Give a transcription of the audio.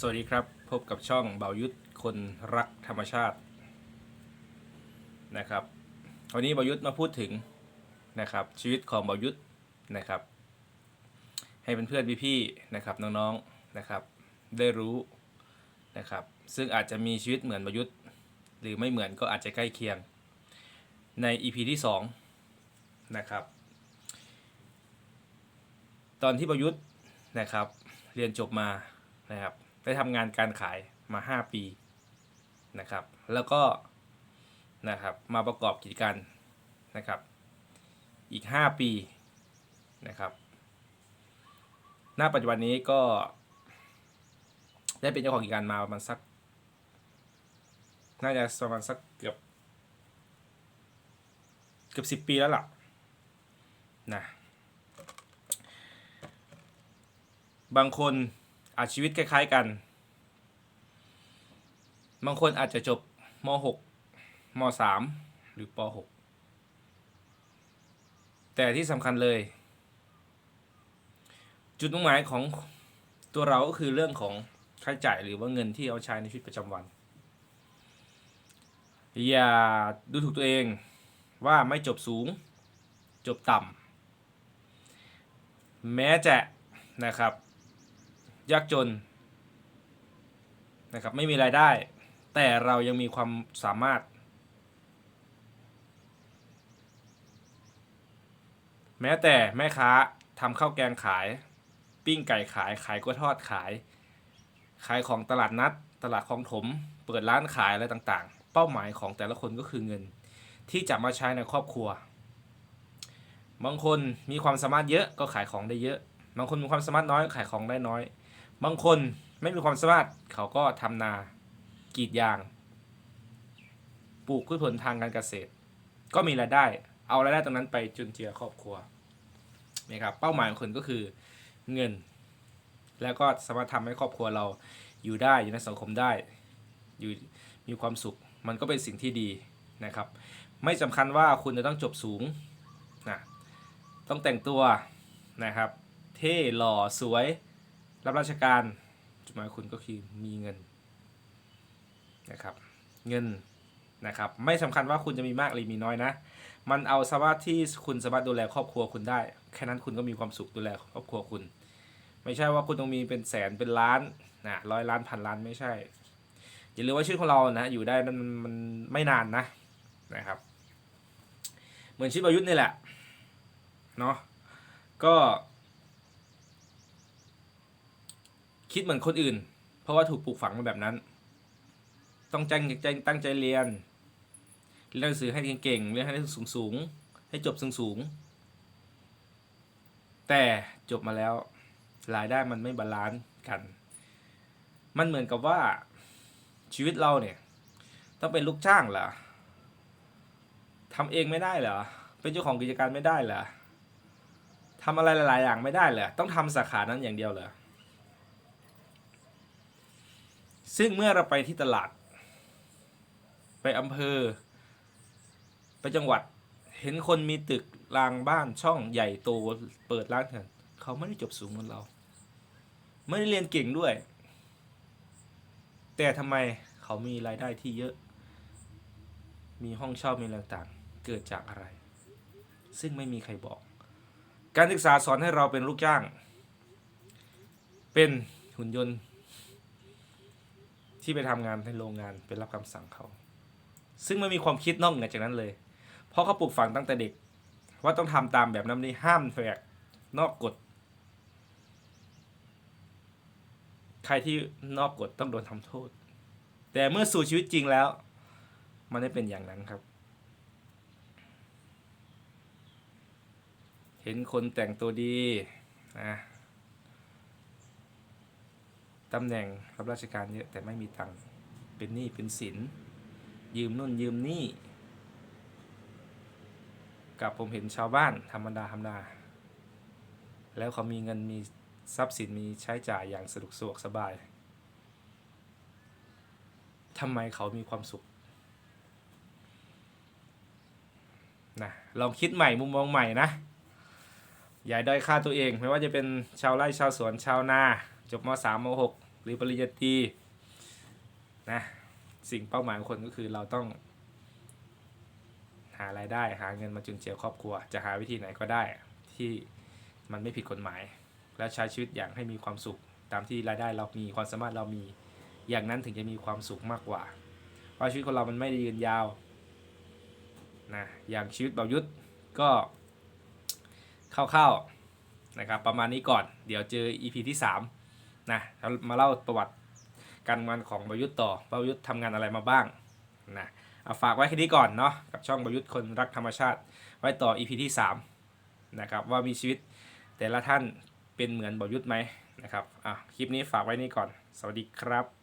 สวัสดีครับ พบกับช่องเบายุทธคนรักธรรมชาตินะครับ วันนี้เบายุทธมาพูดถึงนะครับ ชีวิตของเบายุทธนะครับ ให้เพื่อนๆพี่ๆนะครับน้องๆนะครับ ได้รู้นะครับ ซึ่งอาจจะมีชีวิตเหมือนเบายุทธหรือไม่เหมือนก็อาจจะใกล้เคียง ใน EP ที่2นะครับ ตอนที่ประยุทธ์นะครับ เรียนจบมานะครับ ได้ทำงานการขายมา 5 ปีนะครับ แล้วก็นะครับมาประกอบกิจการนะครับ อีก 5 ปีนะครับ ณ ปัจจุบันนี้ก็ ได้เป็นเจ้าของกิจการมาประมาณสัก น่าจะประมาณสักเกือบเกือบสิบปีแล้วล่ะนะบางคน อาจชีวิตคล้าย ๆกัน บางคนอาจจะจบม .6 ม .3 หรือป .6 แต่ที่สำคัญเลย จุดมุ่งหมายของตัวเราก็คือเรื่องของค่าใช้จ่ายหรือว่าเงินที่เอาใช้ในชีวิตประจำวัน อย่าดูถูกตัวเองว่าไม่จบสูงจบต่ำแม้จะนะครับ ยากจนนะครับไม่มีรายได้ แต่เรายังมีความสามารถ แม้แต่แม่ค้าทำข้าวแกงขาย ปิ้งไก่ขายขายกล้วยทอดขาย ขายของตลาดนัด ตลาดคลองถม เปิดร้านขายอะไรต่างๆ เป้าหมายของแต่ละคนก็คือเงิน ที่จะมาใช้ในครอบครัว บางคนมีความสามารถเยอะก็ขายของได้เยอะ บางคนมีความสามารถน้อยขายของได้น้อย บางคนไม่มีความสามารถเขาก็ทำนากรีดยาง ปลูกพืชผลทางการเกษตร ก็มีรายได้ เอารายได้ตรงนั้นไปจุนเจือครอบครัวนะครับเป้าหมายของคนก็คือเงิน แล้วก็สามารถทำให้ครอบครัวเราอยู่ได้อยู่ในสังคมได้อยู่มีความสุข มันก็เป็นสิ่งที่ดีนะครับ ไม่สำคัญว่าคุณจะต้องจบสูงนะต้องแต่งตัวนะครับ เท่หล่อสวย รับราชการจุดหมายคุณก็คือมีเงินนะครับเงินนะครับไม่สำคัญว่าคุณจะมีมากหรือมีน้อยนะ มันเอาสภาพที่คุณสามารถดูแลครอบครัวคุณได้ แค่นั้นคุณก็มีความสุขดูแลครอบครัวคุณ ไม่ใช่ว่าคุณต้องมีเป็นแสนเป็นล้านนะร้อยล้านพันล้านไม่ใช่อย่าลืมว่าชีวิตของเรานะอยู่ได้มันมันไม่นานนะนะครับ เหมือนชีวประยุทธ์นี่แหละเนาะก็ คิดเหมือนคนอื่น เพราะว่าถูกปลูกฝังมาแบบนั้น ต้องใจใจตั้งใจเรียนเรียนหนังสือให้เก่งๆเรียนให้ได้สูงสูงๆให้จบสูงสูงๆแต่จบมาแล้วรายได้มันไม่บาลานซ์กัน มันเหมือนกับว่าชีวิตเราเนี่ย ต้องเป็นลูกจ้างเหรอทำเองไม่ได้เหรอเป็นเจ้าของกิจการไม่ได้เหรอทำอะไรหลาย ๆ อย่างไม่ได้เหรอต้องทำสาขานั้นอย่างเดียวเหรอ ซึ่งเมื่อเราไปที่ตลาด ไปอำเภอ ไปจังหวัด เห็นคนมีตึกรางบ้านช่องใหญ่โตเปิดร้านเถื่อนเขาไม่ได้จบสูงเหมือนเรา ไม่ได้เรียนเก่งด้วย แต่ทำไมเขามีรายได้ที่เยอะ มีห้องเช่ามีอะไรต่างๆ เกิดจากอะไร ซึ่งไม่มีใครบอก การศึกษาสอนให้เราเป็นลูกจ้าง เป็นหุ่นยนต์ ที่ไปทำงานในโรงงานเป็นรับคำสั่งเขา ซึ่งไม่มีความคิดนอกเหนือจากนั้นเลย เพราะเขาปลูกฝังตั้งแต่เด็ก ว่าต้องทำตามแบบนั้นนี่ห้ามแฝกนอกกฎ ใครที่นอกกฎต้องโดนทำโทษ แต่เมื่อสู่ชีวิตจริงแล้ว มันไม่เป็นอย่างนั้นครับ เห็นคนแต่งตัวดีนะ ตำแหน่งรับราชการเยอะแต่ไม่มีตังค์เป็นหนี้เป็นสิน ยืมนู่นยืมนี่กับผมเห็นชาวบ้านธรรมดาธรรมดา แล้วเขามีเงินมีทรัพย์สินมีใช้จ่ายอย่างสะดวกสะดวกสบายทำไมเขามีความสุขนะลองคิดใหม่มุมมองใหม่นะ อย่าด้อยค่าตัวเอง ไม่ว่าจะเป็นชาวไร่ชาวสวนชาวนา จบม .3 ม .6 รือปริญญาตรีนะสิ่งเป้าหมายของคนก็คือเราต้อง หารายได้หาเงินมาจุนเจือครอบครัว จะหาวิธีไหนก็ได้ที่มันไม่ผิดกฎหมาย และใช้ชีวิตอย่างให้มีความสุข ตามที่รายได้เรามีความสามารถเรามีอย่างนั้นถึงจะมีความสุขมากกว่า เพราะชีวิตของเรามันไม่ได้ยืนยาวนะอย่างชีวิตเบายุทธก็คร่าวๆนะครับประมาณนี้ก่อนเดี๋ยวเจอ EP ที่ 3 นะเรามาเล่าประวัติการงานของเบายุทธต่อเบายุทธทำงานอะไรมาบ้างนะเอาฝากไว้แค่นี้ก่อนเนาะกับช่องเบายุทธคนรักธรรมชาติ ไว้ต่อ EP ที่3นะครับว่ามีชีวิตแต่ละท่านเป็นเหมือนเบายุทธไหมนะครับอะคลิปนี้ฝากไว้นี่ก่อน สวัสดีครับ